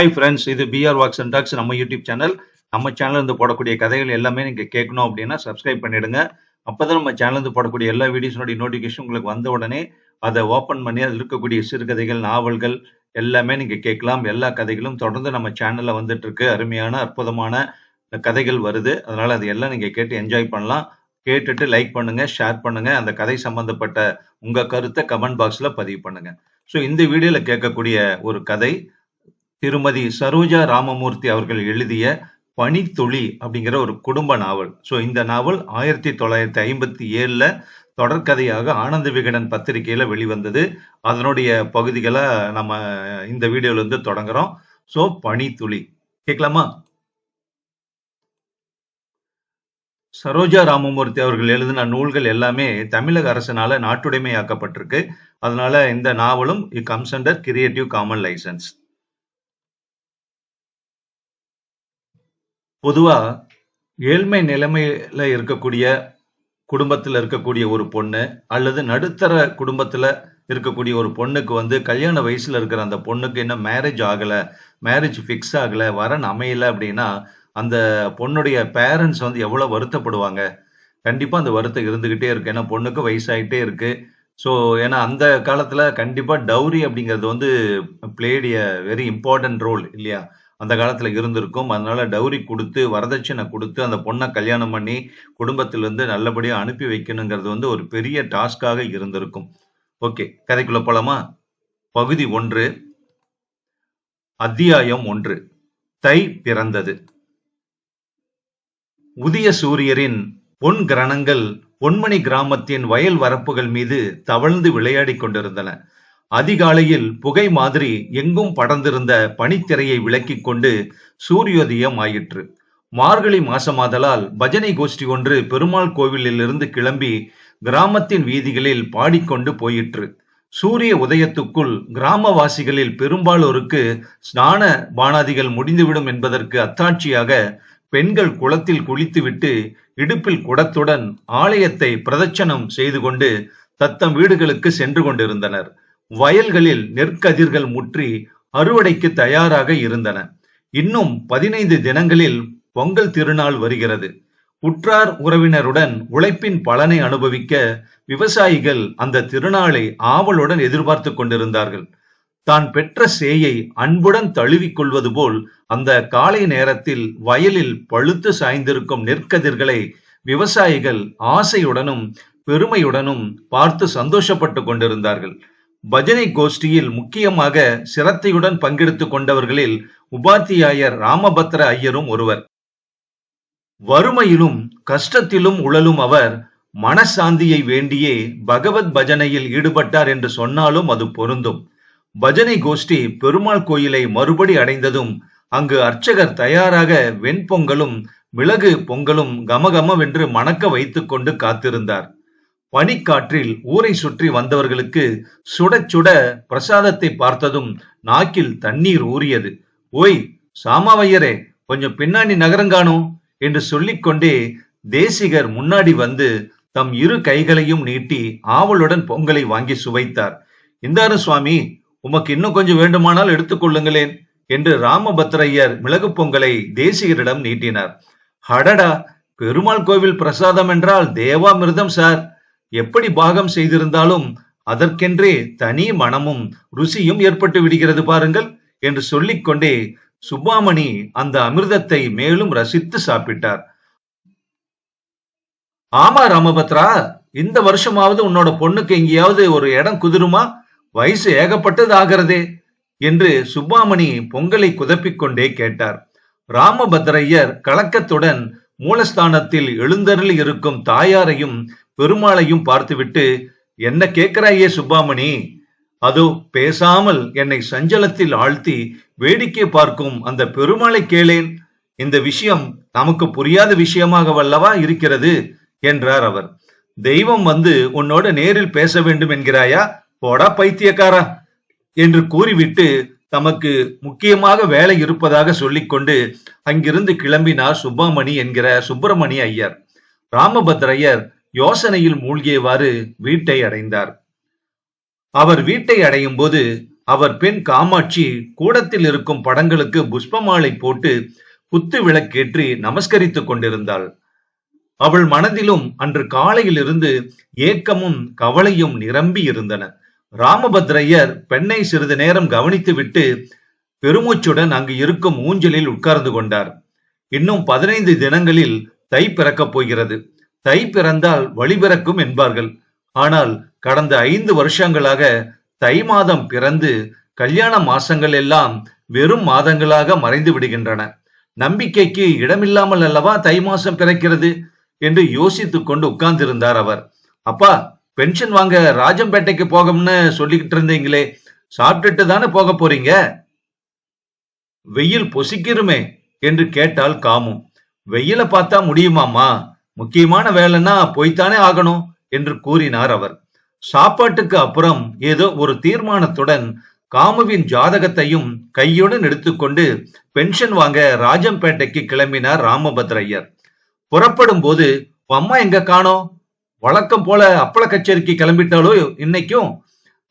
Hi friends இது PR walks and talks நம்ம YouTube channel நம்ம சேனல்ல இருந்து போடக்கூடிய கதைகள் எல்லாமே நீங்கள் கேட்கணும் அப்படின்னா சப்ஸ்கிரைப் பண்ணிடுங்க. அப்பதான் நம்ம சேனல்ல போடக்கூடிய எல்லா வீடியோஸ்னுடைய நோட்டிஃபிகேஷன் உங்களுக்கு வந்த உடனே அதை ஓப்பன் பண்ணி அதில் இருக்கக்கூடிய சிறுகதைகள் நாவல்கள் எல்லாமே நீங்கள் கேட்கலாம். எல்லா கதைகளும் தொடர்ந்து நம்ம சேனலில் வந்துட்டு இருக்கு அருமையான அற்புதமான கதைகள் வருது. அதனால் அது எல்லாம் நீங்கள் கேட்டு என்ஜாய் பண்ணலாம். கேட்டுட்டு லைக் பண்ணுங்க ஷேர் பண்ணுங்க. அந்த கதை சம்பந்தப்பட்ட உங்க கருத்தை கமெண்ட் பாக்ஸ்ல பதிவு பண்ணுங்க. ஸோ இந்த வீடியோல கேட்கக்கூடிய ஒரு கதை திருமதி சரோஜா ராமமூர்த்தி அவர்கள் எழுதிய பனித்துளி அப்படிங்கிற ஒரு குடும்ப நாவல். ஸோ இந்த நாவல் ஆயிரத்தி தொள்ளாயிரத்தி ஐம்பத்தி ஏழில் தொடர்கதையாக ஆனந்த விகடன் பத்திரிகையில் வெளிவந்தது. அதனுடைய பகுதிகளை நம்ம இந்த வீடியோலேருந்து தொடங்குறோம். ஸோ பனித்துளி. கேட்கலாமா? சரோஜா ராமமூர்த்தி அவர்கள் எழுதின நூல்கள் எல்லாமே தமிழக அரசினால நாட்டுடைமையாக்கப்பட்டிருக்கு. அதனால இந்த நாவலும் comes under creative common licence. பொதுவா ஏழ்மை நிலைமையில இருக்கக்கூடிய குடும்பத்துல இருக்கக்கூடிய ஒரு பொண்ணு அல்லது நடுத்தர குடும்பத்துல இருக்கக்கூடிய ஒரு பொண்ணுக்கு வந்து கல்யாண வயசுல இருக்கிற அந்த பொண்ணுக்கு இன்னும் மேரேஜ் ஆகல மேரேஜ் ஃபிக்ஸ் ஆகல வரன் அமையல அப்படின்னா அந்த பொண்ணுடைய பேரண்ட்ஸ் வந்து எவ்வளவு வருத்தப்படுவாங்க? கண்டிப்பா அந்த வருத்தம் இருந்துகிட்டே இருக்கு. ஏன்னா பொண்ணுக்கு வயசாயிட்டே இருக்கு. ஸோ ஏன்னா அந்த காலத்துல கண்டிப்பா டவுரி அப்படிங்கிறது வந்து played a very important role இல்லையா? அந்த காலத்துல இருந்திருக்கும். அதனால டவுரி கொடுத்து வரதட்சணை கொடுத்து அந்த பொண்ணை கல்யாணம் பண்ணி குடும்பத்திலிருந்து நல்லபடியா அனுப்பி வைக்கணுங்கிறது வந்து ஒரு பெரிய டாஸ்காக இருந்திருக்கும். ஓகே கதைக்குள்ள போலாமா? பகுதி ஒன்று அத்தியாயம் ஒன்று தை பிறந்தது. உதிய சூரியரின் பொன் கிரணங்கள் பொன்மணி கிராமத்தின் வயல் வரப்புகள் மீது தவழ்ந்து விளையாடிக் கொண்டிருந்தன. அதிகாலையில் புகை மாதிரி எங்கும் படர்ந்திருந்த பனித்திரையை விலக்கிக் கொண்டு சூரியோதயம் ஆயிற்று. மார்கழி மாசமாதலால் பஜனை கோஷ்டி ஒன்று பெருமாள் கோவிலிலிருந்து கிளம்பி கிராமத்தின் வீதிகளில் பாடிக்கொண்டு போயிற்று. சூரிய உதயத்துக்குள் கிராமவாசிகளில் பெரும்பாலோருக்கு ஸ்நான பானாதிகள் முடிந்துவிடும் என்பதற்கு அத்தாட்சியாக பெண்கள் குளத்தில் குளித்துவிட்டு இடுப்பில் குடத்துடன் ஆலயத்தை பிரதட்சணம் செய்து கொண்டு தத்தம் வீடுகளுக்கு சென்று கொண்டிருந்தனர். வயல்களில் நெற்கதிர்கள் முற்றி அறுவடைக்கு தயாராக இருந்தன. இன்னும் பதினைந்து தினங்களில் பொங்கல் திருநாள் வருகிறது. உற்றார் உறவினருடன் உழைப்பின் பலனை அனுபவிக்க விவசாயிகள் அந்த திருநாளை ஆவலுடன் எதிர்பார்த்து கொண்டிருந்தார்கள். தான் பெற்ற சேயை அன்புடன் தழுவிக் கொள்வது போல் அந்த காலை நேரத்தில் வயலில் பழுத்து சாய்ந்திருக்கும் நெற்கதிர்களை விவசாயிகள் ஆசையுடனும் பெருமையுடனும் பார்த்து சந்தோஷப்பட்டு கொண்டிருந்தார்கள். பஜனை கோஷ்டியில் முக்கியமாக சிரத்தையுடன் பங்கெடுத்துக் கொண்டவர்களில் உபாத்தியாயர் ராமபத்ர ஐயரும் ஒருவர். வறுமையிலும் கஷ்டத்திலும் உழலும் அவர் மனசாந்தியை வேண்டியே பகவத் பஜனையில் ஈடுபட்டார் என்று சொன்னாலும் அது பொருந்தும். பஜனை கோஷ்டி பெருமாள் கோயிலை மறுபடி அடைந்ததும் அங்கு அர்ச்சகர் தயாராக வெண்பொங்கலும் மிளகு பொங்கலும் கமகமவென்று மணக்க வைத்துக்கொண்டு காத்திருந்தார். பனிக்காற்றில் ஊரை சுற்றி வந்தவர்களுக்கு சுட சுட பிரசாதத்தை பார்த்ததும் நாக்கில் தண்ணீர் ஊறியது. ஓய் சாமாவையரே கொஞ்சம் பின்னாடி நகரங்கானோ என்று சொல்லிக்கொண்டே தேசிகர் முன்னாடி வந்து தம் இரு கைகளையும் நீட்டி ஆவலுடன் பொங்கலை வாங்கி சுவைத்தார். இந்தாரு சுவாமி உமக்கு இன்னும் கொஞ்சம் வேண்டுமானால் எடுத்துக்கொள்ளுங்களேன் என்று ராமபத்ரையர் மிளகு பொங்கலை தேசிகரிடம் நீட்டினார். ஹடடா பெருமாள் கோவில் பிரசாதம் என்றால் தேவாமிர்தம் சார். எப்படி பாகம் செய்திருந்தாலும் அதற்கென்றே தனி மனமும் ருசியும் ஏற்பட்டு விடுகிறது பாருங்கள் என்று சொல்லிக்கொண்டே சுப்பாமணி அந்த அமிர்தத்தை மேலும் ரசித்து சாப்பிட்டார். ஆமா ராமபத்ரா இந்த வருஷமாவது உன்னோட பொண்ணுக்கு எங்கேயாவது ஒரு இடம் குதிருமா? வயசு ஏகப்பட்டது ஆகிறதே என்று சுப்பாமணி பொங்கலை குதப்பிக் கொண்டே கேட்டார். ராமபத்ரையர் கலக்கத்துடன் மூலஸ்தானத்தில் எழுந்தருள் இருக்கும் தாயாரையும் பெருமாளையும் பார்த்துவிட்டு என்ன கேட்கிறாயே சுப்பாமணி? அதோ பேசாமல் என்னை சஞ்சலத்தில் ஆழ்த்தி வேடிக்கை பார்க்கும் அந்த பெருமாளை கேளேன். இந்த விஷயம் நமக்கு புரியாத விஷயமாக வல்லவா இருக்கிறது? என்றார் அவர். தெய்வம் வந்து உன்னோட நேரில் பேச வேண்டும் என்கிறாயா? போடா பைத்தியக்காரா! என்று கூறிவிட்டு தமக்கு முக்கியமாக வேலை இருப்பதாக சொல்லிக்கொண்டு அங்கிருந்து கிளம்பினார் சுப்பாமணி என்கிற சுப்பிரமணி ஐயர். ராமபத்ரையர் யோசனையில் மூழ்கியவாறு வீட்டை அடைந்தார். அவர் வீட்டை அடையும் போது அவர் பெண் காமாட்சி கூடத்தில் இருக்கும் படங்களுக்கு புஷ்பமாலை போட்டு குத்து விளக்கேற்றி நமஸ்கரித்துக் கொண்டிருந்தாள். அவள் மனதிலும் அன்று காலையிலிருந்து ஏக்கமும் கவலையும் நிரம்பி இருந்தன. ராமபத்ரையர் பெண்ணை சிறிது நேரம் கவனித்துவிட்டு பெருமூச்சுடன் அங்கு இருக்கும் ஊஞ்சலில் உட்கார்ந்து கொண்டார். இன்னும் பதினைந்து தினங்களில் தை பிறக்கப் போகிறது. தை பிறந்தால் வழி பிறக்கும் என்பார்கள். ஆனால் கடந்த ஐந்து வருஷங்களாக தை மாதம் பிறந்து கல்யாண மாசங்கள் எல்லாம் வெறும் மாதங்களாக மறைந்து விடுகின்றன. நம்பிக்கைக்கு இடமில்லாமல் அல்லவா தை மாசம் பிறக்கிறது என்று யோசித்துக் கொண்டு உட்கார்ந்திருந்தார் அவர். அப்பா பென்ஷன் வாங்க ராஜம்பேட்டைக்கு போகும்னு சொல்லிக்கிட்டு இருந்தீங்களே சாப்பிட்டுட்டு தானே போக போறீங்க? வெயில் பொசிக்கிறமே என்று கேட்டால் காமும் வெயில பார்த்தா முடியுமாமா முக்கியமான வேலைன்னா போய்த்தானே ஆகணும் என்று கூறினார் அவர். சாப்பாட்டுக்கு அப்புறம் ஏதோ ஒரு தீர்மானத்துடன் காமுவின் ஜாதகத்தையும் கையுடன் எடுத்துக்கொண்டு பென்ஷன் வாங்க ராஜம்பேட்டைக்கு கிளம்பினார் ராமபத்ரையர் புறப்படும் போது அம்மா எங்க காணோம்? வழக்கம் போல அப்பள கச்சேரிக்கு கிளம்பிட்டாலோ இன்னைக்கும்?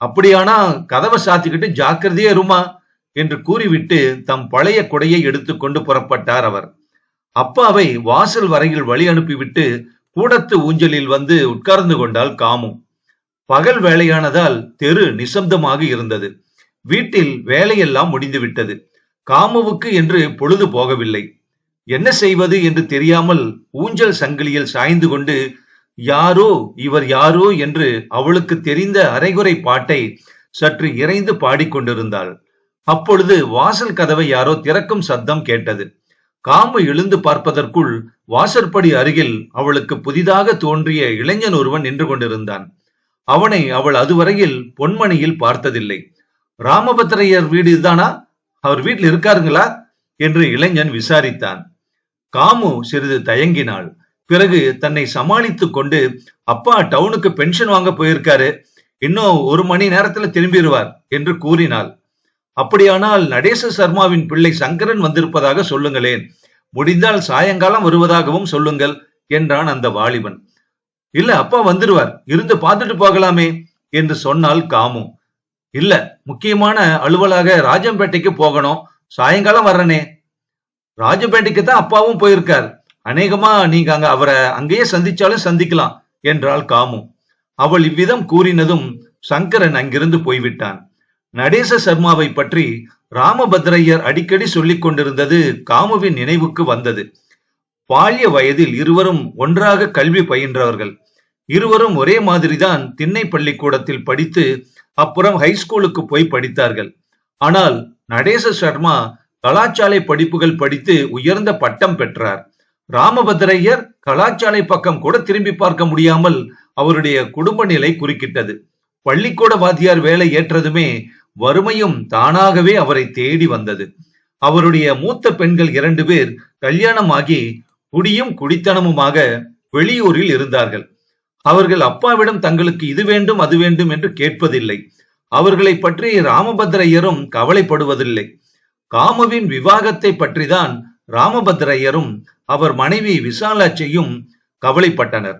அப்படியானா கதவை சாத்திக்கிட்டு ஜாக்கிரதையே இருமா? என்று கூறிவிட்டு தம் பழைய கொடையை எடுத்துக்கொண்டு புறப்பட்டார் அவர். அப்பாவை வாசல் வரையில் வழி அனுப்பிவிட்டு கூடத்து ஊஞ்சலில் வந்து உட்கார்ந்து கொண்டாள் காமு. பகல் வேலையானதால் தெரு நிசப்தமாக இருந்தது. வீட்டில் வேலையெல்லாம் முடிந்துவிட்டது. காமுவுக்கு என்று பொழுது போகவில்லை. என்ன செய்வது என்று தெரியாமல் ஊஞ்சல் சங்கிலியில் சாய்ந்து கொண்டு யாரோ இவர் யாரோ? என்று அவளுக்கு தெரிந்த அரைகுறை பாட்டை சற்று இறைந்து பாடிக்கொண்டிருந்தாள். அப்பொழுது வாசல் கதவை யாரோ திறக்கும் சத்தம் கேட்டது. காம்பு எழுந்து பார்ப்பதற்குள் வாசற்படி அருகில் அவளுக்கு புதிதாக தோன்றிய இளைஞன் ஒருவன் நின்று கொண்டிருந்தான். அவனை அவள் அதுவரையில் பொன்மணியில் பார்த்ததில்லை. ராமபத்திரையர் வீடு இதுதானா? அவர் வீட்டில் இருக்காருங்களா? என்று இளைஞன் விசாரித்தான். காமு சிறிது தயங்கினாள். பிறகு தன்னை சமாளித்துக் கொண்டு அப்பா டவுனுக்கு பென்ஷன் வாங்க போயிருக்காரு. இன்னும் ஒரு மணி நேரத்துல திரும்பிடுவார் என்று கூறினாள். அப்படியானால் நடேச சர்மாவின் பிள்ளை சங்கரன் வந்திருப்பதாக சொல்லுங்களேன். முடிந்தால் சாயங்காலம் வருவதாகவும் சொல்லுங்கள் என்றான் அந்த வாலிபன். இல்ல அப்பா வந்துருவார் இருந்து பார்த்துட்டு போகலாமே என்று சொன்னால் காமு. இல்ல முக்கியமான அலுவலாக ராஜம்பேட்டைக்கு போகணும் சாயங்காலம் வர்றனே. ராஜபேட்டைக்கு தான் அப்பாவும் போயிருக்கார். அநேகமா நீங்க அங்க அவரை அங்கேயே சந்திச்சாலும் சந்திக்கலாம் என்றாள் காமு. அவள் இவ்விதம் கூறினதும் சங்கரன் அங்கிருந்து போய்விட்டான். நடேச சர்மாவை பற்றி ராமபத்ரையர் அடிக்கடி சொல்லிக் கொண்டிருந்தது காமுவின் நினைவுக்கு வந்தது. பால்ய வயதில் இருவரும் ஒன்றாக கல்வி பயின்றவர்கள். இருவரும் ஒரே மாதிரிதான் திண்ணை பள்ளிக்கூடத்தில் படித்து அப்புறம் ஹைஸ்கூலுக்கு போய் படித்தார்கள். ஆனால் நடேச சர்மா கலாச்சாலை படிப்புகள் படித்து உயர்ந்த பட்டம் பெற்றார். ராமபத்ரையர் கலாச்சாலை பக்கம் கூட திரும்பி பார்க்க முடியாமல் அவருடைய குடும்ப நிலை குறுக்கிட்டது. பள்ளிக்கூட வாத்தியார் வேலை ஏற்றதுமே வறுமையும் தானாகவே அவரை தேடி வந்தது. அவருடைய மூத்த பெண்கள் இரண்டு பேர் கல்யாணமாகி குடியும் குடித்தனமுமாக வெளியூரில் இருந்தார்கள். அவர்கள் அப்பாவிடம் தங்களுக்கு இது வேண்டும் அது வேண்டும் என்று கேட்பதில்லை. அவர்களை பற்றி ராமபத்ரையரும் கவலைப்படுவதில்லை. காமுவின் விவாகத்தை பற்றிதான் ராமபத்ரையரும் அவர் மனைவி விசாலாட்சியும் கவலைப்பட்டனர்.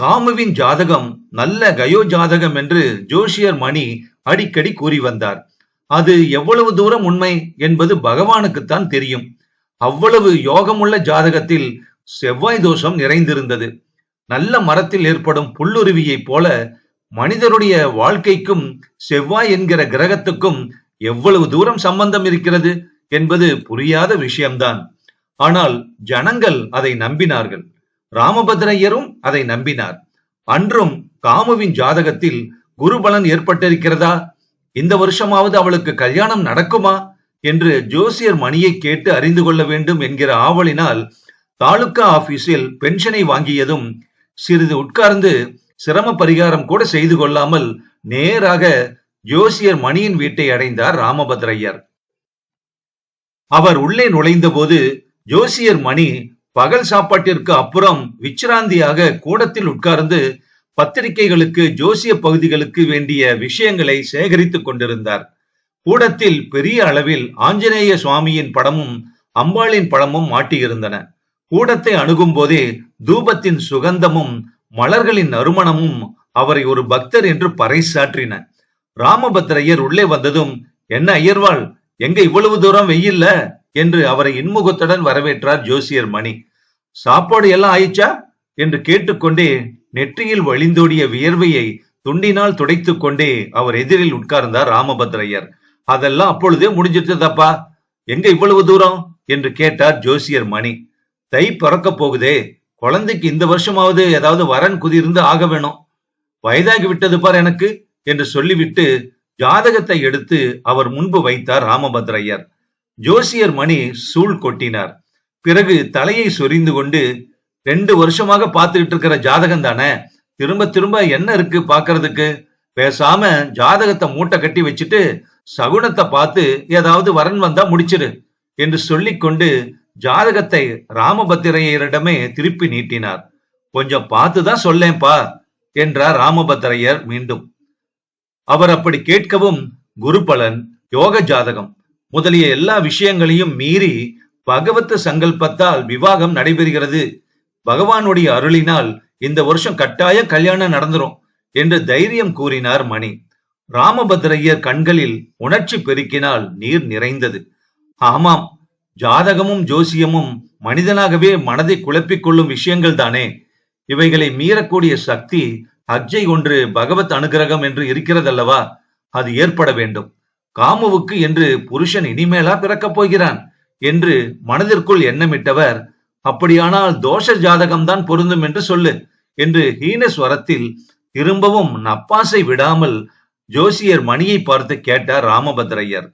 காமுவின் ஜாதகம் நல்ல கயோ ஜாதகம் என்று ஜோஷியர் மணி அடிக்கடி கூறி வந்தார். அது எவ்வளவு தூரம் உண்மை என்பது பகவானுக்குத்தான் தெரியும். அவ்வளவு யோகமுள்ள ஜாதகத்தில் செவ்வாய் தோஷம் நிறைந்திருந்தது. நல்ல மரத்தில் ஏற்படும் புல்லுருவியைப் போல மனிதருடைய வாழ்க்கைக்கும் செவ்வாய் என்கிற கிரகத்துக்கும் எவ்வளவு தூரம் சம்பந்தம் இருக்கிறது என்பது புரியாத விஷயம்தான். ஆனால் ஜனங்கள் அதை நம்பினார்கள். ராமபத்ரையரும் அதை நம்பினார். அன்றும் காமுவின் ஜாதகத்தில் குருபலன் ஏற்பட்டிருக்கிறதா? இந்த வருஷமாவது அவளுக்கு கல்யாணம் நடக்குமா? என்று ஜோசியர் மணியை கேட்டு அறிந்து கொள்ள வேண்டும் என்கிற ஆவலினால் தாலுகா ஆபீஸில் பென்ஷனை வாங்கியதும் சிறிது உட்கார்ந்து சிரம பரிகாரம் கூட செய்து கொள்ளாமல் நேராக ஜோசியர் மணியின் வீட்டை அடைந்தார் ராமபத்ரையர் அவர் உள்ளே நுழைந்தபோது ஜோசியர் மணி பகல் சாப்பாட்டிற்கு அப்புறம் விச்சிராந்தியாக கூடத்தில் உட்கார்ந்து பத்திரிகைகளுக்கு ஜோசிய பகுதிகளுக்கு வேண்டிய விஷயங்களை சேகரித்துக் கொண்டிருந்தார். கூடத்தில் பெரிய அளவில் ஆஞ்சநேய சுவாமியின் படமும் அம்பாளின் படமும் மாட்டியிருந்தன. கூடத்தை அணுகும் போதே தூபத்தின் சுகந்தமும் மலர்களின் நறுமணமும் அவரை ஒரு பக்தர் என்று பறைசாற்றின. ராமபத்திரையர் உள்ளே வந்ததும் என்ன ஐயர்வாள் எங்க இவ்வளவு தூரம் வெயில்ல? என்று அவரை இன்முகத்துடன் வரவேற்றார் ஜோசியர் மணி. சாப்பாடு எல்லாம் ஆயிச்சா? என்று கேட்டுக்கொண்டே நெற்றியில் வழிந்தோடிய வியர்வையை துண்டினால் துடைத்துக் கொண்டே அவர் எதிரில் உட்கார்ந்தார் ராமபத்ரையர். அதெல்லாம் அப்பொழுதே முடிஞ்சிட்டதப்பா எங்க இவ்வளவு தூரம்? என்று கேட்டார் ஜோசியர் மணி. தை பிறக்க போகுதே. குழந்தைக்கு இந்த வருஷமாவது ஏதாவது வரன் குதிர்ந்து ஆக வேணும். வயதாகி விட்டது பார் எனக்கு என்று சொல்லிவிட்டு ஜாதகத்தை எடுத்து அவர் முன்பு வைத்தார் ராமபத்ரையர். ஜோசியர் மணி சூழ் கொட்டினார். பிறகு தலையை சொரிந்து கொண்டு ரெண்டு வருஷமாக பார்த்துக்கிட்டு இருக்கிற ஜாதகம் தானே? திரும்ப திரும்ப என்ன இருக்கு பாக்குறதுக்கு பேசாம ஜாதகத்தை மூட்டை கட்டி வச்சுட்டு சகுனத்தை பார்த்து ஏதாவது வரன் வந்தா முடிச்சிரு என்று சொல்லிக்கொண்டு ஜாதகத்தை ராமபத்திரையரிடமே திருப்பி நீட்டினார். கொஞ்சம் பார்த்துதான் சொல்லேன்பா என்றார் ராமபத்திரையர் மீண்டும். அவர் அப்படி கேட்கவும் குருபலன் யோக ஜாதகம் முதலிய எல்லா விஷயங்களையும் மீறி பகவத் சங்கல்பத்தால் விவாகம் நடைபெறுகிறது. பகவானுடைய அருளினால் இந்த வருஷம் கட்டாய கல்யாணம் நடந்துரும் என்று தைரியம் கூறினார் மணி. ராமபத்ரையர் கண்களில் உணர்ச்சி பெருக்கினால் நீர் நிறைந்தது. ஆமாம் ஜாதகமும் ஜோசியமும் மனிதனாகவே மனதை குழப்பிக் கொள்ளும் விஷயங்கள் தானே. இவைகளை மீறக்கூடிய சக்தி அஜ்ஜை ஒன்று பகவத் அனுகிரகம் என்று இருக்கிறதல்லவா? அது ஏற்பட வேண்டும். காமுவுக்கு என்று புருஷன் இனிமேலா பிறக்கப் போகிறான் என்று மனதிற்குள் எண்ணமிட்டவர் அப்படியானால் தோஷ ஜாதகம்தான் பொருந்தும் என்று சொல்லு என்று ஹீன ஸ்வரத்தில் திரும்பவும் நப்பாசை விடாமல் ஜோசியர் மணியை பார்த்து கேட்டார் ராமபத்ரையர்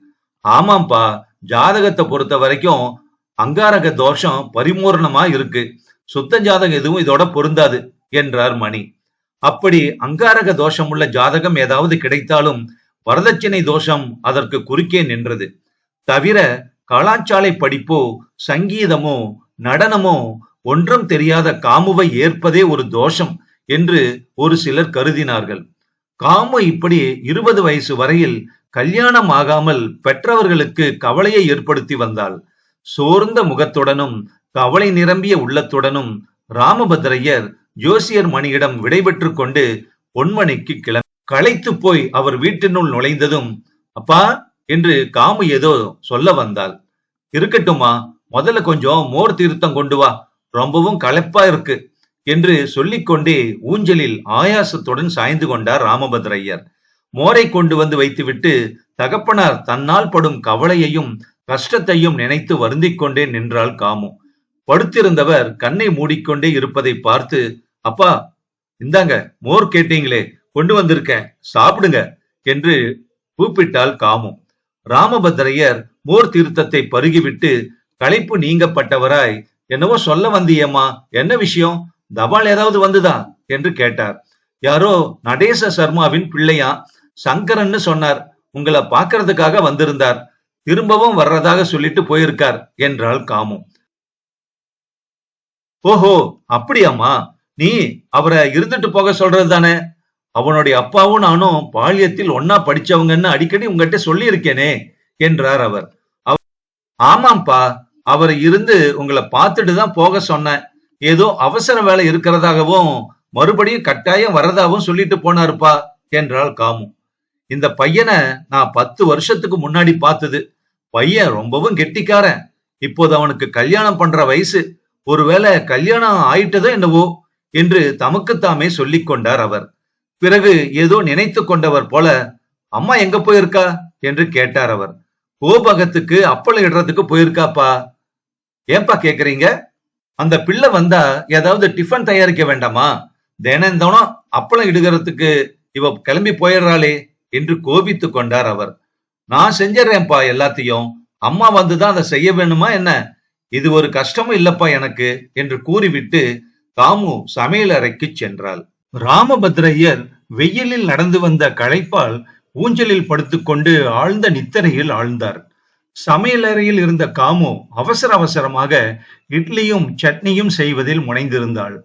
ஆமாம்பா ஜாதகத்தை பொறுத்த வரைக்கும் அங்காரக தோஷம் பரிமூரணமா இருக்கு. சுத்த ஜாதகம் எதுவும் இதோட பொருந்தாது என்றார் மணி. அப்படி அங்காரக தோஷம் உள்ள ஜாதகம் ஏதாவது கிடைத்தாலும் வரதட்சணை தோஷம் அதற்கு குறுக்கே நின்றது. தவிர கலாச்சாலை படிப்போ சங்கீதமோ நடனமோ ஒன்றும் தெரியாத காமுவை ஏற்பதே ஒரு தோஷம் என்று ஒரு சிலர் கருதினார்கள். காமு இப்படி இருபது வயசு வரையில் கல்யாணம் ஆகாமல் பெற்றவர்களுக்கு கவலையை ஏற்படுத்தி வந்தாள். சோர்ந்த முகத்துடனும் கவலை நிரம்பிய உள்ளத்துடனும் ராமபத்ரையர் ஜோசியர் மணியிடம் விடைபெற்று கொண்டு பொன்மணிக்கு கிளம்பி களைத்து போய் அவர் வீட்டினுள் நுழைந்ததும் அப்பா என்று காமு ஏதோ சொல்ல வந்தாள். இருக்கட்டுமா முதல்ல கொஞ்சம் மோர் தீர்த்தம் கொண்டு வா. ரொம்பவும் களைப்பா இருக்கு என்று சொல்லிக்கொண்டே ஊஞ்சலில் ஆயாசத்துடன் சாய்ந்து கொண்டார் ராமபத்ரையர் மோரை கொண்டு வந்து வைத்துவிட்டு தகப்பனார் தன்னால் படும் கவலையையும் கஷ்டத்தையும் நினைத்து வருந்திக் கொண்டே நின்றாள் காமு. படுத்திருந்தவர் கண்ணை மூடிக்கொண்டே இருப்பதை பார்த்து அப்பா இந்தாங்க மோர் கேட்டீங்களே கொண்டு வந்திருக்கேன். சாப்பிடுங்க என்று கூப்பிட்டால் காமு. ராமபத்ரையர் மோர் தீர்த்தத்தை பருகிவிட்டு களைப்பு நீங்கப்பட்டவராய் என்னவோ சொல்ல வந்தியம்மா என்ன விஷயம்? தபால் ஏதாவது வந்துதா? என்று கேட்டார். யாரோ நடேச சர்மாவின் பிள்ளையா? சங்கரன்னு சொன்னார். உங்களை பாக்குறதுக்காக வந்திருந்தார். திரும்பவும் வர்றதாக சொல்லிட்டு போயிருக்கார் என்றாள் காமு. ஓஹோ அப்படியாம்மா. நீ அவரை இருந்துட்டு போக சொல்றது தானே அவனுடைய அப்பாவும் நானும் பாலியத்தில் ஒன்னா படிச்சவங்கன்னு அடிக்கடி உங்ககிட்ட சொல்லி இருக்கேனே என்றார் அவர். ஆமாம்ப்பா அவர் இருந்து உங்களை பார்த்துட்டு தான் போக சொன்னேன். ஏதோ அவசர வேலை இருக்கிறதாகவும் மறுபடியும் கட்டாயம் வரதாகவும் சொல்லிட்டு போனாருப்பா என்றாள் காமு. இந்த பையனை நான் பத்து வருஷத்துக்கு முன்னாடி பார்த்தது. பையன் ரொம்பவும் கெட்டிக்காரன். இப்போது அவனுக்கு கல்யாணம் பண்ற வயசு. ஒருவேளை கல்யாணம் ஆயிட்டதோ என்னவோ என்று தமக்குத்தாமே சொல்லிக் கொண்டார் அவர். பிறகு ஏதோ நினைத்து கொண்டவர் போல அம்மா எங்க போயிருக்கா? என்று கேட்டார் அவர். கோபகத்துக்கு அப்பளம் இடுறதுக்கு போயிருக்காப்பா? ஏன்பா கேக்குறீங்க? அந்த பிள்ளை வந்தா ஏதாவது டிஃபன் தயாரிக்க வேண்டாமா? தினந்தோனம் அப்பளம் இடுகிறதுக்கு இவ கிளம்பி போயிடுறாளே என்று கோபித்து கொண்டார் அவர். நான் செஞ்சிடறேன்ப்பா எல்லாத்தையும். அம்மா வந்துதான் அதை செய்ய வேணுமா என்ன? இது ஒரு கஷ்டமும் இல்லப்பா எனக்கு என்று கூறிவிட்டு தாமு சமையலறைக்கு சென்றாள். ராமபத்ரையர் வெயிலில் நடந்து வந்த களைப்பால் ஊஞ்சலில் படுத்துக்கொண்டு ஆழ்ந்த நித்தரையில் ஆழ்ந்தார். சமையலறையில் இருந்த காமு அவசர அவசரமாக இட்லியும் சட்னியும் செய்வதில் முனைந்திருந்தாள்.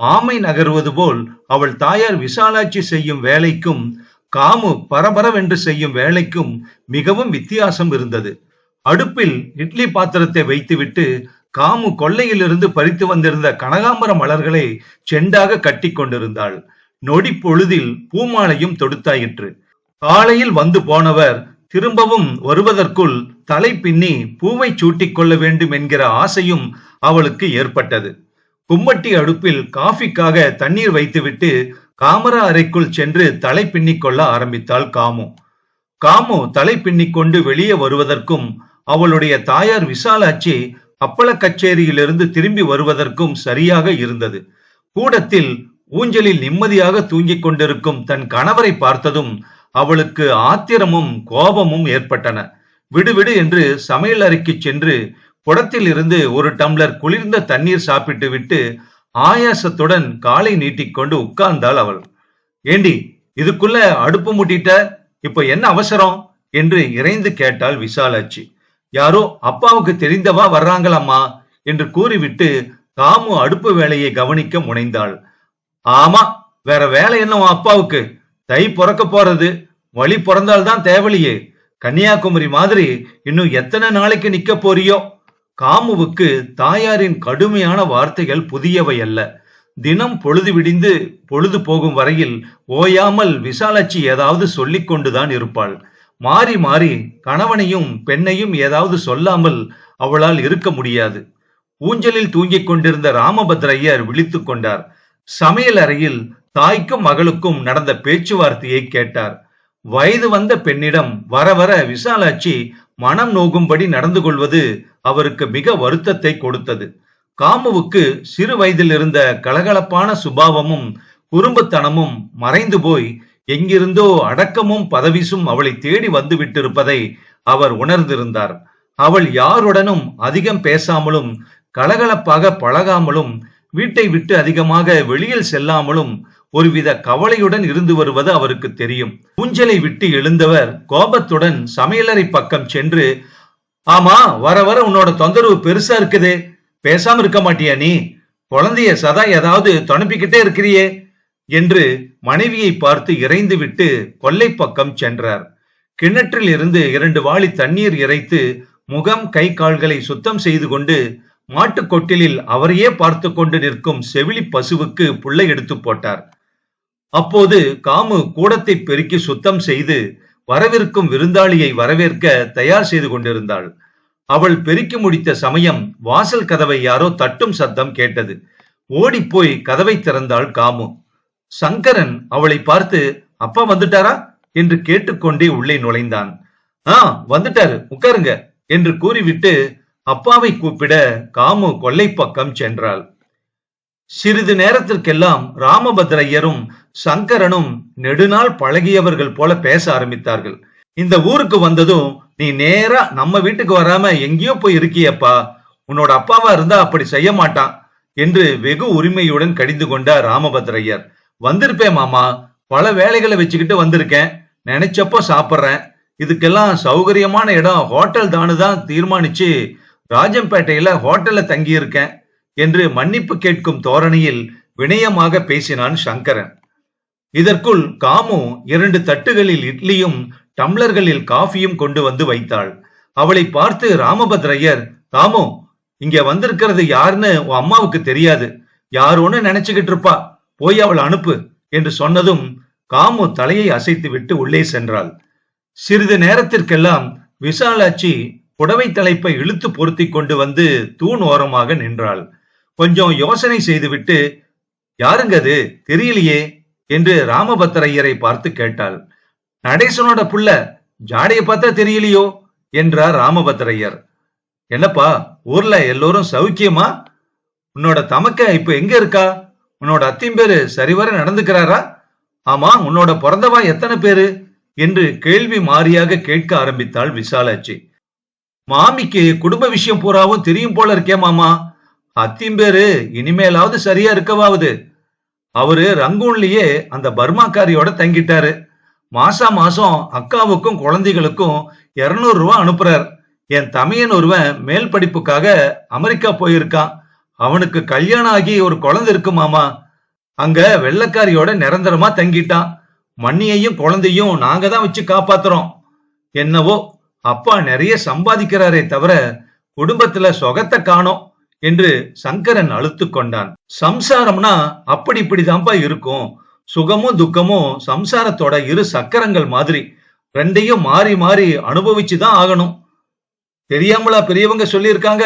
ஆமை நகருவது போல் அவள் தாயார் விசாலாட்சி செய்யும் வேலைக்கும் காமு பரபரவென்று செய்யும் வேலைக்கும் மிகவும் வித்தியாசம் இருந்தது. அடுப்பில் இட்லி பாத்திரத்தை வைத்துவிட்டு காமு கொள்ளையிலிருந்து பறித்து வந்திருந்த கனகாம்பர மலர்களை செண்டாக கட்டி கொண்டிருந்தாள். நொடி பொழுதில் பூமாலையும் தொடுத்தாயிற்று. காலையில் வந்து போனவர் திரும்பவும் வருவதற்குள் தலை பின்னி பூவை சூட்டிக் கொள்ள வேண்டும் என்கிற ஆசையும் அவளுக்கு ஏற்பட்டது. கும்மட்டி அடுப்பில் காஃபிக்காக தண்ணீர் வைத்துவிட்டு காமரா அறைக்குள் சென்று தலை பின்னிக் கொள்ள ஆரம்பித்தாள் காமு. காமு தலை பின்னிக் கொண்டு வெளியே வருவதற்கும் அவளுடைய தாயார் விசாலாட்சி அப்பள கச்சேரியிலிருந்து திரும்பி வருவதற்கும் சரியாக இருந்தது. கூடத்தில் ஊஞ்சலில் நிம்மதியாக தூங்கிக் கொண்டிருக்கும் தன் கணவரை பார்த்ததும் அவளுக்கு ஆத்திரமும் கோபமும் ஏற்பட்டன. விடுவிடு என்று சமையல் அறைக்கு சென்று குடத்தில் இருந்து ஒரு டம்ளர் குளிர்ந்த தண்ணீர் சாப்பிட்டு விட்டு ஆயாசத்துடன் காலை நீட்டிக்கொண்டு உட்கார்ந்தாள் அவள். ஏண்டி இதுக்குள்ள அடுப்பு மூட்டிட்ட இப்ப என்ன அவசரம்? என்று இறைந்து கேட்டாள் விசாலாட்சி. யாரோ அப்பாவுக்கு தெரிந்தவா வர்றாங்களம்மா என்று கூறிவிட்டு காமு அடுப்பு வேலையை கவனிக்க முனைந்தாள். ஆமா வேற வேலை என்னவா அப்பாவுக்கு? தை பிறக்க போறது வழி பிறந்தால்தான் தேவலையே. கன்னியாகுமரி மாதிரி இன்னும் எத்தனை நாளைக்கு நிக்க போறியோ? காமுவுக்கு தாயாரின் கடுமையான வார்த்தைகள் புதியவை அல்ல. தினம் பொழுது விடிந்து பொழுது போகும் வரையில் ஓயாமல் விசாலாட்சி ஏதாவது சொல்லிக் கொண்டுதான் இருப்பாள். மாறி மாறி கணவனையும் பெண்ணையும் ஏதாவது சொல்லாமல் அவளால் இருக்க முடியாது. ஊஞ்சலில் தூங்கிக் கொண்டிருந்த ராமபத்ரையர் விழித்துக் கொண்டார். சமையல் அறையில் தாய்க்கும் மகளுக்கும் நடந்த பேச்சுவார்த்தையை கேட்டார். வயது வந்த பெண்ணிடம் வர வர விசாலாட்சி மனம் நோகும்படி நடந்து கொள்வது அவருக்கு மிக வருத்தத்தை கொடுத்தது. காமுவுக்கு சிறு வயதில் இருந்த கலகலப்பான சுபாவமும் குறும்புத்தனமும் மறைந்து போய் எங்கிருந்தோ அடக்கமும் பதவிசும் அவளை தேடி வந்து விட்டிருப்பதை அவர் உணர்ந்திருந்தார். அவள் யாருடனும் அதிகம் பேசாமலும் கலகலப்பாக பழகாமலும் வீட்டை விட்டு அதிகமாக வெளியில் செல்லாமலும் ஒருவித கவலையுடன் இருந்து வருவது அவருக்கு தெரியும். ஊஞ்சலை விட்டு எழுந்தவர் கோபத்துடன் சமையலறை பக்கம் சென்று ஆமா வர வர உன்னோட தொந்தரவு பெருசா இருக்குதே. பேசாம இருக்க மாட்டியா நீ? குழந்தைய சதா ஏதாவது துணுப்பிக்கிட்டே இருக்கிறியே. என்று மனைவியை பார்த்து இறைந்துவிட்டு கொல்லை பக்கம் சென்றார். கிணற்றில் இருந்து இரண்டு வாளி தண்ணீர் இறைத்து முகம் கை கால்களை சுத்தம் செய்து கொண்டு மாட்டுக் கொட்டிலில் அவரையே பார்த்து கொண்டு நிற்கும் செவிலி பசுவுக்கு புள்ளை எடுத்து போட்டார். அப்போது காமு கூடத்தை பெருக்கி சுத்தம் செய்து வரவிருக்கும் விருந்தாளியை வரவேற்க தயார் செய்து கொண்டிருந்தாள். அவள் பெருக்கி முடித்த சமயம் வாசல் கதவை யாரோ தட்டும் சத்தம் கேட்டது. ஓடிப்போய் கதவை திறந்தாள் காமு. சங்கரன் அவளை பார்த்து அப்பா வந்துட்டாரா? என்று கேட்டுக்கொண்டே உள்ளே நுழைந்தான். ஆ வந்துட்டாரு. உட்காருங்க என்று கூறிவிட்டு அப்பாவை கூப்பிட காமு கொல்லை பக்கம் சென்றாள். சிறிது நேரத்திற்கெல்லாம் ராமபத்ரையரும் சங்கரனும் நெடுநாள் பழகியவர்கள் போல பேச ஆரம்பித்தார்கள். இந்த ஊருக்கு வந்ததும் நீ நேரா நம்ம வீட்டுக்கு வராம எங்கேயோ போய் இருக்கியப்பா. உன்னோட அப்பாவா இருந்தா அப்படி செய்ய மாட்டான் என்று வெகு உரிமையுடன் கடிந்து கொண்டார் ராமபத்ரையர். வந்திருப்பேன் மாமா. பல வேலைகளை வச்சுக்கிட்டு வந்திருக்கேன். நினைச்சப்போ சாப்பிட்றேன். இதுக்கெல்லாம் சௌகரியமான இடம். ஹோட்டல் தானு தான் தீர்மானிச்சு ராஜம்பேட்டையில ஹோட்டல்ல தங்கியிருக்கேன் என்று மன்னிப்பு கேட்கும் தோரணியில் வினயமாக பேசினான் சங்கரன். இதற்குள் காமு இரண்டு தட்டுகளில் இட்லியும் டம்ளர்களில் காஃபியும் கொண்டு வந்து வைத்தாள். அவளை பார்த்து ராமபத்ரையர் காமு இங்க வந்திருக்கிறது யாருன்னு உன் அம்மாவுக்கு தெரியாது. யாரோன்னு நினைச்சுக்கிட்டு இருப்பா. போய் அவள் அனுப்பு என்று சொன்னதும் காமு தலையை அசைத்து விட்டு உள்ளே சென்றாள். சிறிது நேரத்திற்கெல்லாம் விசாலாட்சி புடவை தலைப்பை இழுத்து பொருத்தி கொண்டு வந்து தூண் ஓரமாக நின்றாள். கொஞ்சம் யோசனை செய்துவிட்டு யாருங்க அது? தெரியலையே என்று ராமபத்திரையரை பார்த்து கேட்டாள். நடேசனோட புள்ள ஜாடையை பார்த்தா தெரியலையோ? என்றார் ராமபத்திரையர். என்னப்பா ஊர்ல எல்லோரும் சௌக்கியமா? உன்னோட தமக்க இப்ப எங்க இருக்கா? உன்னோட அத்தின் பேரு சரிவர நடந்துக்கிறாரா? ஆமா உன்னோட பிறந்தவா எத்தனை பேரு? என்று கேள்வி மாறியாக கேட்க ஆரம்பித்தாள் விசாலாட்சி. மாமிக்கு குடும்ப விஷயம் பூராவும் தெரியும் போல இருக்கே மாமா. அத்தின் பேரு இனிமேலாவது சரியா இருக்கவாவது. அவரு ரங்கூன்லயே அந்த பர்மாக்காரியோட தங்கிட்டாரு. மாசா மாசம் அக்காவுக்கும் குழந்தைகளுக்கும் இருநூறு ரூபா அனுப்புறார். என் தமையன் ஒருவன் மேல் படிப்புக்காக அமெரிக்கா போயிருக்கான். அவனுக்கு கல்யாணம் ஆகி ஒரு குழந்தை இருக்கு மாமா. அங்க வெள்ளக்காரியோட நிரந்தரமா தங்கிட்டான். மண்ணியையும் குழந்தையும் நாங்க தான் வச்சு காப்பாத்துறோம். என்னவோ அப்பா நிறைய சம்பாதிக்கிறாரே தவிர குடும்பத்துல சொகத்தை காணோம் என்று சங்கரன் அழுத்து கொண்டான். சம்சாரம்னா அப்படி இப்படிதான்ப்பா இருக்கும். சுகமும் துக்கமும் சம்சாரத்தோட இரு சக்கரங்கள் மாதிரி. ரெண்டையும் மாறி மாறி அனுபவிச்சுதான் ஆகணும். தெரியாமலா பெரியவங்க சொல்லியிருக்காங்க?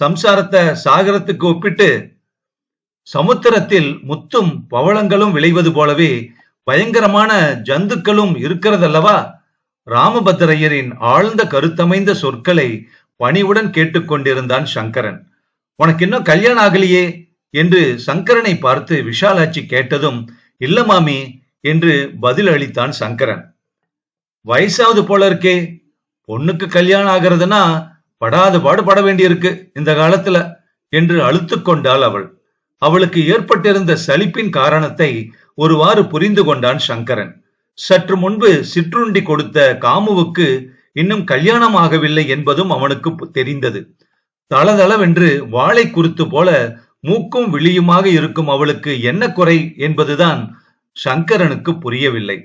சம்சாரத்தை சாகரத்துக்கு ஒப்பிட்டு சமுத்திரத்தில் முத்தும் பவளங்களும் விளைவது போலவே பயங்கரமான ஜந்துக்களும் இருக்கிறதல்லவா? ராமபத்திரையரின் ஆழ்ந்த கருத்தமைந்த சொற்களை பணிவுடன் கேட்டுக்கொண்டிருந்தான் சங்கரன். உனக்கு இன்னும் கல்யாணம் ஆகலையே? என்று சங்கரனை பார்த்து விஷாலாட்சி கேட்டதும் இல்ல மாமி என்று பதில் அளித்தான் சங்கரன். வயசாவது போல இருக்கே. பொண்ணுக்கு கல்யாணம் ஆகிறதுனா படாது பாடுபட வேண்டியிருக்கு. இந்த காலத்துல என்று அழுத்து கொண்டாள் அவள். அவளுக்கு ஏற்பட்டிருந்த சலிப்பின் காரணத்தை ஒருவாறு புரிந்து கொண்டான் சங்கரன். சற்று முன்பு சிற்றுண்டி கொடுத்த காமுவுக்கு இன்னும் கல்யாணம் ஆகவில்லை என்பதும் அவனுக்கு தெரிந்தது. தளதளவென்று வாழை குருத்து போல மூக்கும் விழியுமாக இருக்கும் அவளுக்கு என்ன குறை என்பதுதான் சங்கரனுக்கு புரியவில்லை.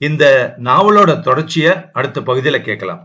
இந்த நாவலோட தொடர்ச்சிய அடுத்த பகுதியில கேட்கலாம்.